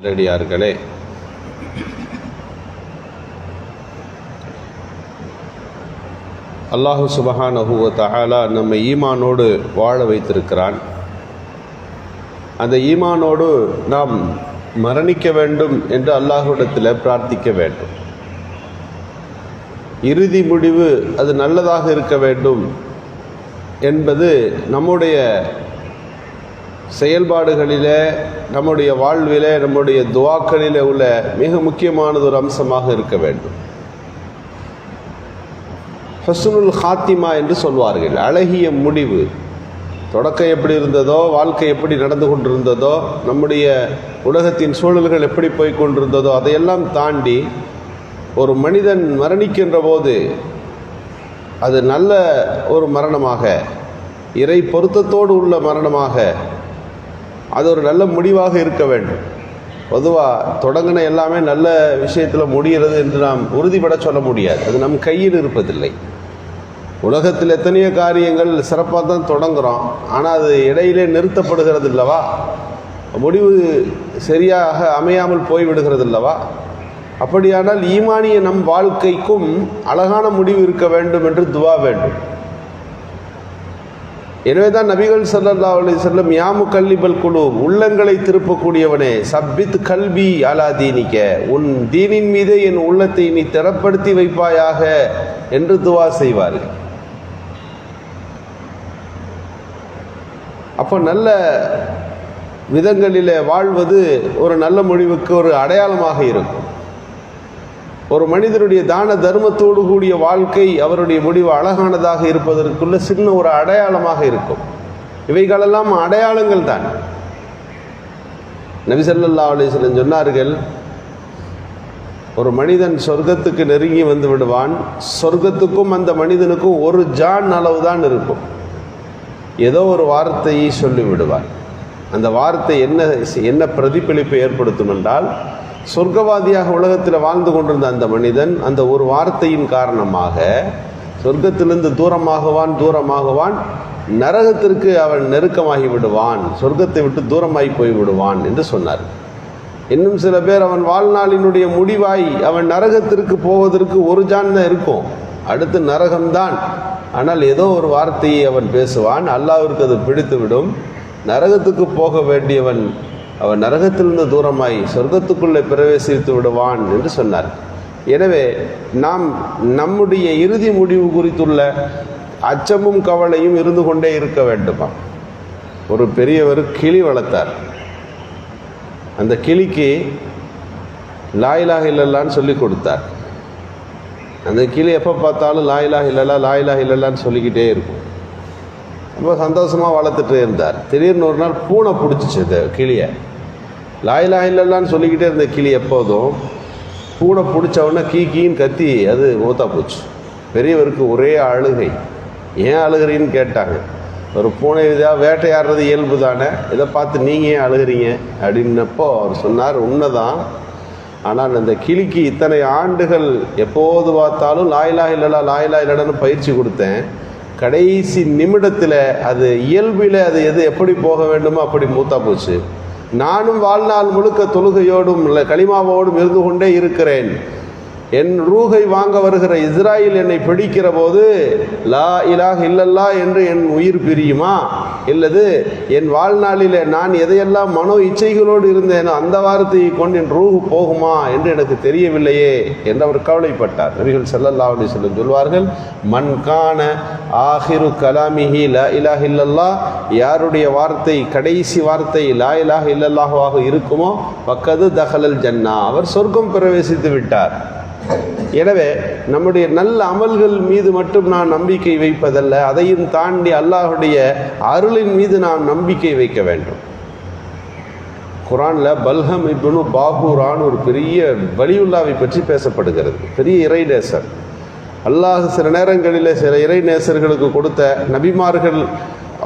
நன்றடியார்களே அல்லாஹு சுபஹானஹுவ தஆலா நம்ம ஈமானோடு வாழ வைத்திருக்கிறான். அந்த ஈமானோடு நாம் மரணிக்க வேண்டும் என்று அல்லாஹுடத்தில் பிரார்த்திக்க வேண்டும். இறுதி முடிவு அது நல்லதாக இருக்க வேண்டும் என்பது நம்முடைய செயல்பாடுகளிலே நம்முடைய வாழ்விலே நம்முடைய துவாக்களிலே உள்ள மிக முக்கியமானது ஒரு அம்சமாக இருக்க வேண்டும். ஹசுனுல் ஹாத்திமா என்று சொல்வார்கள். அழகிய முடிவு. தொடக்கம் எப்படி இருந்ததோ வாழ்க்கை எப்படி நடந்து கொண்டிருந்ததோ நம்முடைய உலகத்தின் சூழல்கள் எப்படி போய் கொண்டிருந்ததோ அதையெல்லாம் தாண்டி ஒரு மனிதன் மரணிக்கின்ற போது அது நல்ல ஒரு மரணமாக இறை பொருத்தத்தோடு உள்ள மரணமாக அது ஒரு நல்ல முடிவாக இருக்க வேண்டும். பொதுவாக தொடங்கின எல்லாமே நல்ல விஷயத்தில் முடிகிறது என்று நாம் உறுதிப்பட சொல்ல முடியாது. அது நம் கையில் இருப்பதில்லை. உலகத்தில் எத்தனையோ காரியங்கள் சிறப்பாக தான் தொடங்குகிறோம் ஆனால் அது இடையிலே நிறுத்தப்படுகிறது இல்லவா முடிவு சரியாக அமையாமல் போய்விடுகிறது அல்லவா? அப்படியானால் ஈமானிய நம் வாழ்க்கைக்கும் அழகான முடிவு இருக்க வேண்டும் என்று துவா வேண்டும். எனவே தான் நபிகள் சல்லா அலி செல்லம் யாமு கல்லிபல் குழு உள்ளங்களை திருப்பக்கூடியவனே சப்பித் கல்வி அலா தீனிக்க உன் தீனின் மீதே என் உள்ளத்தை நீ திறப்படுத்தி வைப்பாயாக என்று துவா செய்வார்கள். அப்போ நல்ல விதங்களில் வாழ்வது ஒரு நல்ல முடிவுக்கு ஒரு அடையாளமாக இருக்கும். ஒரு மனிதனுடைய தான தர்மத்தோடு கூடிய வாழ்க்கை அவருடைய முடிவு அழகானதாக இருப்பதற்குள்ள சின்ன ஒரு அடையாளமாக இருக்கும். இவைகளெல்லாம் அடையாளங்கள் தான். நபிசல்லா அலிஸ்லம் சொன்னார்கள் ஒரு மனிதன் சொர்க்கத்துக்கு நெருங்கி வந்து விடுவான். சொர்க்கத்துக்கும் அந்த மனிதனுக்கும் ஒரு ஜான் அளவு தான் இருக்கும். ஏதோ ஒரு வார்த்தையை சொல்லி விடுவான் அந்த வார்த்தை என்ன என்ன பிரதிபலிப்பை ஏற்படுத்தும் என்றால் சொர்க்கவாதியாக உலகத்தில் வாழ்ந்து கொண்டிருந்த அந்த மனிதன் அந்த ஒரு வார்த்தையின் காரணமாக சொர்க்கத்திலிருந்து தூரமாகுவான் தூரமாகுவான் நரகத்திற்கு அவன் நெருக்கமாகி விடுவான் சொர்க்கத்தை விட்டு தூரமாகி போய் விடுவான் என்று சொன்னார். இன்னும் சில பேர் அவன் வாழ்நாளினுடைய முடிவாய் அவன் நரகத்திற்கு போவதற்கு ஒரு ஜான் தான் இருக்கும். அடுத்து நரகம்தான். ஆனால் ஏதோ ஒரு வார்த்தையை அவன் பேசுவான் அல்லாவிற்கு அது பிடித்துவிடும். நரகத்துக்கு போக வேண்டியவன் அவன் நரகத்திலிருந்து தூரமாய் சொர்க்கத்துக்குள்ளே பிரவேசித்து விடுவான் என்று சொன்னார். எனவே நாம் நம்முடைய இறுதி முடிவு குறித்துள்ள அச்சமும் கவலையும் இருந்து கொண்டே இருக்க வேண்டுமா? ஒரு பெரியவர் கிளி வளர்த்தார். அந்த கிளிக்கு லாயிலாக இல்லல்லான்னு சொல்லி கொடுத்தார். அந்த கிளி எப்போ பார்த்தாலும் லாயிலாக இல்லல்லா லாயிலாக இல்லல்லான்னு சொல்லிக்கிட்டே இருக்கும். ரொம்ப சந்தோஷமாக வளர்த்துட்டு இருந்தார். திடீர்னு ஒரு நாள் பூனை பிடிச்சிச்சு இந்த கிளியை. லாய் லாய் இல்லல்லான்னு சொல்லிக்கிட்டே இருந்த கிளி எப்போதும் பூனை பிடிச்ச உடனே கீ கீன்னு கத்தி அது ஊத்தா போச்சு. பெரியவருக்கு ஒரே அழுகை. ஏன் அழுகிறீன்னு கேட்டாங்க. ஒரு பூனை இதாக வேட்டையாடுறது இயல்பு தானே. இதை பார்த்து நீங்கள் ஏன் அழுகிறீங்க? அப்படின்னப்போ அவர் சொன்னார் உண்மைதான். ஆனால் அந்த கிளிக்கு இத்தனை ஆண்டுகள் எப்போது பார்த்தாலும் லாயிலா இல்லலா லாயிலா இல்லடான்னு பயிற்சி கொடுத்தேன். கடைசி நிமிடத்தில் அது இயல்பில் அது எது எப்படி போக வேண்டுமோ அப்படி மூத்தா போச்சு. நானும் வாழ்நாள் முழுக்க தொழுகையோடும் இல்லை களிமாவோடும் இருந்து கொண்டே இருக்கிறேன். என் ரூகை வாங்க வருகிற இஸ்ராயில் என்னை பிடிக்கிற போது லா இலாக இல்லல்லா என்று என் உயிர் பிரியுமா? இல்லது என் வாழ்நாளில் நான் எதையெல்லாம் மனோ இச்சைகளோடு இருந்தேனோ அந்த வார்த்தையை கொண்டு என் ரூஹு போகுமா என்று எனக்கு தெரியவில்லையே என்று அவர் கவலைப்பட்டார். நபிகள் செல்லல்லா அப்படி சொல்லும் சொல்வார்கள் மண்கான ஆஹிரு கலாமிஹி லா இலாஹ இல்லல்லா யாருடைய வார்த்தை கடைசி வார்த்தை லா இலாஹ இல்லல்லாஹுவாக இருக்குமோ பக்கது தகலல் ஜன்னா. அவர் சொர்க்கம் பிரவேசித்து விட்டார். எனவே நம்முடைய நல்ல அமல்கள் மீது மட்டும் நான் நம்பிக்கை வைப்பதல்ல அதையும் தாண்டி அல்லாஹுடைய அருளின் மீது நாம் நம்பிக்கை வைக்க வேண்டும். குரானில் பல்ஹம் இப்னு பாபுரான் ஒரு பெரிய வலியுல்லாவை பற்றி பேசப்படுகிறது. பெரிய இறைநேசர். அல்லாஹ் சில நேரங்களில் சில இறைநேசர்களுக்கு கொடுத்த நபிமார்கள்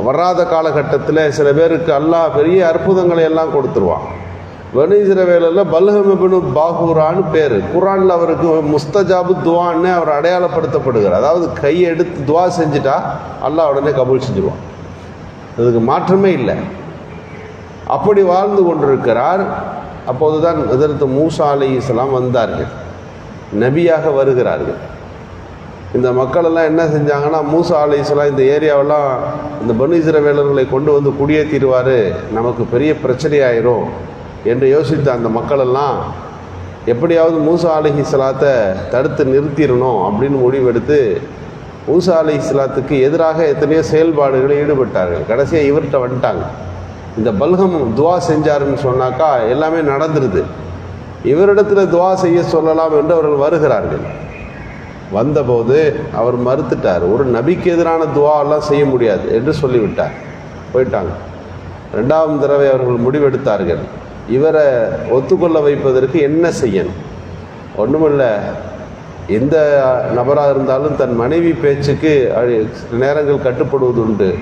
வராத காலகட்டத்தில் சில பேருக்கு அல்லாஹ் பெரிய அற்புதங்களை எல்லாம் கொடுத்துருவான். வனிசிரவேலில் பல்ஹமிபின் பாகூரான்னு பேர். குரானில் அவருக்கு முஸ்தஜாபு துவான்னு அவர் அடையாளப்படுத்தப்படுகிறார். அதாவது கையை எடுத்து துவா செஞ்சுட்டா அல்லாஹ் உடனே கபூல் செஞ்சுருவான். அதுக்கு மாற்றமே இல்லை. அப்படி வாழ்ந்து கொண்டிருக்கிறார். அப்போதுதான் எதிர்த்து மூசா அலி இஸ்லாம் வந்தார்கள். நபியாக வருகிறார்கள். இந்த மக்களெல்லாம் என்ன செஞ்சாங்கன்னா மூசா அலி இஸ்லாம் இந்த ஏரியாவெல்லாம் இந்த பனு இஸ்ரவேலர்களை கொண்டு வந்து குடியேற்றிடுவார் நமக்கு பெரிய பிரச்சனையாயிரும். என்று யோசித்த அந்த மக்களெல்லாம் எப்படியாவது மூசா அலி இஸ்லாத்தை தடுத்து நிறுத்திடணும் அப்படின்னு முடிவெடுத்து மூசா அலி இஸ்லாத்துக்கு எதிராக எத்தனையோ செயல்பாடுகளில் ஈடுபட்டார்கள். கடைசியாக இவர்கிட்ட வந்துட்டாங்க. இந்த பல்கம் துவா செஞ்சாருன்னு சொன்னாக்கா எல்லாமே நடந்துருது. இவரிடத்தில் துவா செய்ய சொல்லலாம் என்று அவர்கள் வருகிறார்கள். வந்தபோது அவர் மறுத்துட்டார். ஒரு நபிக்கு எதிரான துவா எல்லாம் செய்ய முடியாது என்று சொல்லிவிட்டார். போயிட்டாங்க. ரெண்டாவது தடவை அவர்கள் முடிவெடுத்தார்கள். இவரை ஒத்துக்கொள்ள வைப்பதற்கு என்ன செய்யணும்? ஒன்றுமில்ல எந்த நபராக இருந்தாலும் தன் மனைவி பேச்சுக்கு அழி- சில நேரங்கள் கட்டுப்படுவது உண்டு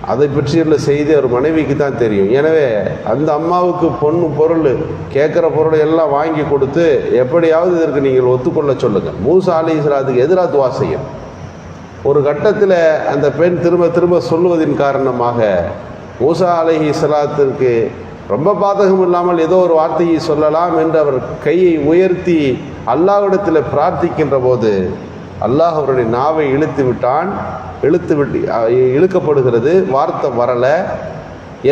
அதை பற்றியுள்ள செய்தி அவர் மனைவிக்கு தான் தெரியும். எனவே அந்த அம்மாவுக்கு பொண்ணு பொருள் கேட்குற பொருளை எல்லாம் வாங்கி கொடுத்து எப்படியாவது இதற்கு நீங்கள் ஒத்துக்கொள்ள சொல்லுங்கள். மூசா அலி இஸ்லாத்துக்கு எதிராக துவா செய்யும். ஒரு கட்டத்தில் அந்த பெண் திரும்ப திரும்ப சொல்லுவதின் காரணமாக மூசா அலைஹி இஸ்லாத்திற்கு ரொம்ப பாதகம் இல்லாமல் ஏதோ ஒரு வார்த்தையை சொல்லலாம் என்று அவர் கையை உயர்த்தி அல்லாஹ்விடத்தில் பிரார்த்திக்கின்ற போது அல்லாஹ் அவருடைய நாவை இழுத்து விட்டான். இழுத்து விட்டு இழுக்கப்படுகிறது. வார்த்தை வரலை.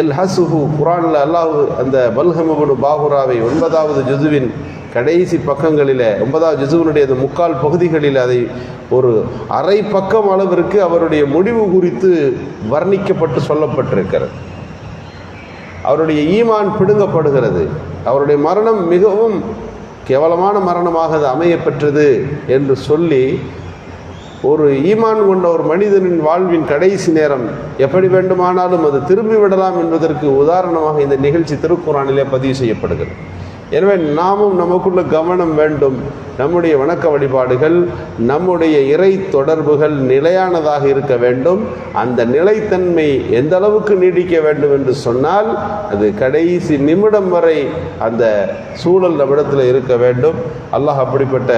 எல் ஹசுஹு குரானில் அல்லாஹ் அந்த பல்ஹமபுனு பாகுராவை ஒன்பதாவது ஜுதுவின் கடைசி பக்கங்களில் ஒன்பதாவது ஜுசுவினுடைய அந்த முக்கால் பகுதிகளில் அதை ஒரு அரை பக்கம் அளவிற்கு அவருடைய முடிவு குறித்து வர்ணிக்கப்பட்டு சொல்லப்பட்டிருக்கிறது. அவருடைய ஈமான் பிடுங்கப்படுகிறது. அவருடைய மரணம் மிகவும் கேவலமான மரணமாக அது அமையப்பெற்றது என்று சொல்லி ஒரு ஈமான் கொண்ட ஒரு மனிதனின் வாழ்வின் கடைசி நேரம் எப்படி வேண்டுமானாலும் அது திரும்பி விடலாம் என்பதற்கு உதாரணமாக இந்த நிகழ்ச்சி திருக்குறானிலே பதிவு செய்யப்படுகிறது. எனவே நாமும் நமக்குள்ள கவனம் வேண்டும். நம்முடைய வணக்க வழிபாடுகள் நம்முடைய இறை தொடர்புகள் நிலையானதாக இருக்க வேண்டும். அந்த நிலைத்தன்மை எந்த அளவுக்கு நீடிக்க வேண்டும் என்று சொன்னால் அது கடைசி நிமிடம் வரை அந்த சூழல் நம்மிடத்தில் இருக்க வேண்டும். அல்லாஹ் அப்படிப்பட்ட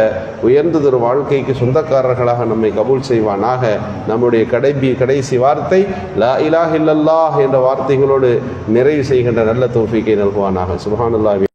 உயர்ந்ததொரு வாழ்க்கைக்கு சொந்தக்காரர்களாக நம்மை கபூல் செய்வானாக. நம்முடைய கடைபி கடைசி வார்த்தை லா இலாஹ் இல்லல்லாஹ் என்ற வார்த்தைகளோடு நிறைவு செய்கின்ற நல்ல தோஃபிக்கை நல்குவானாக. சுபஹானல்லாஹ்.